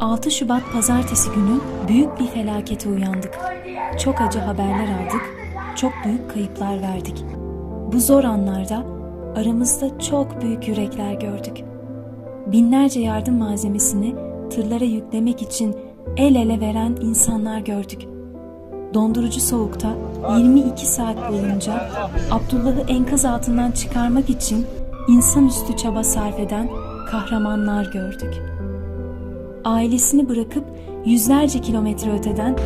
6 Şubat pazartesi günü büyük bir felakete uyandık. Çok acı haberler aldık, çok büyük kayıplar verdik. Bu zor anlarda aramızda çok büyük yürekler gördük. Binlerce yardım malzemesini tırlara yüklemek için el ele veren insanlar gördük. Dondurucu soğukta 22 saat boyunca Abdullah'ı enkaz altından çıkarmak için insanüstü çaba sarf eden kahramanlar gördük ailesini bırakıp yüzlerce kilometre öteden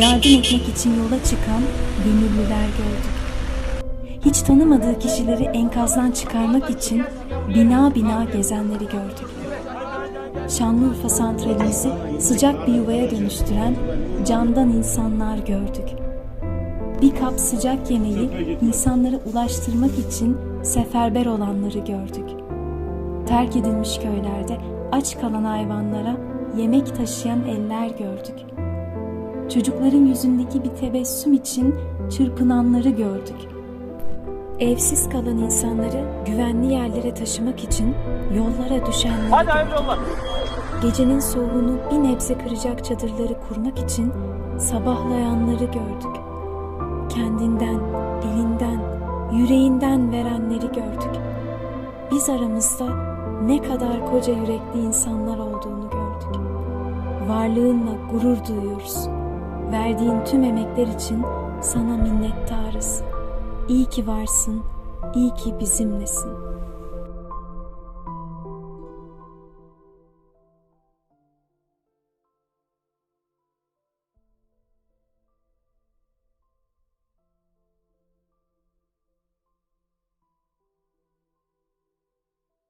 yardım etmek için yola çıkan gönüllüler gördük. Hiç tanımadığı kişileri enkazdan çıkarmak için bina bina gezenleri gördük. Şanlıurfa santralimizi sıcak bir yuvaya dönüştüren candan insanlar gördük. Bir kap sıcak yemeği insanlara ulaştırmak için seferber olanları gördük terk edilmiş köylerde aç kalan hayvanlara yemek taşıyan eller gördük. Çocukların yüzündeki bir tebessüm için çırpınanları gördük. Evsiz kalan insanları güvenli yerlere taşımak için yollara düşenleri Hadi gördük. Gecenin soğuğunu bir nebze kıracak çadırları kurmak için sabahlayanları gördük. Kendinden, dilinden, yüreğinden verenleri gördük. Biz aramızda ne kadar koca yürekli insanlar olduğunu gördük. Varlığınla gurur duyuyoruz. Verdiğin tüm emekler için sana minnettarız. İyi ki varsın, iyi ki bizimlesin.''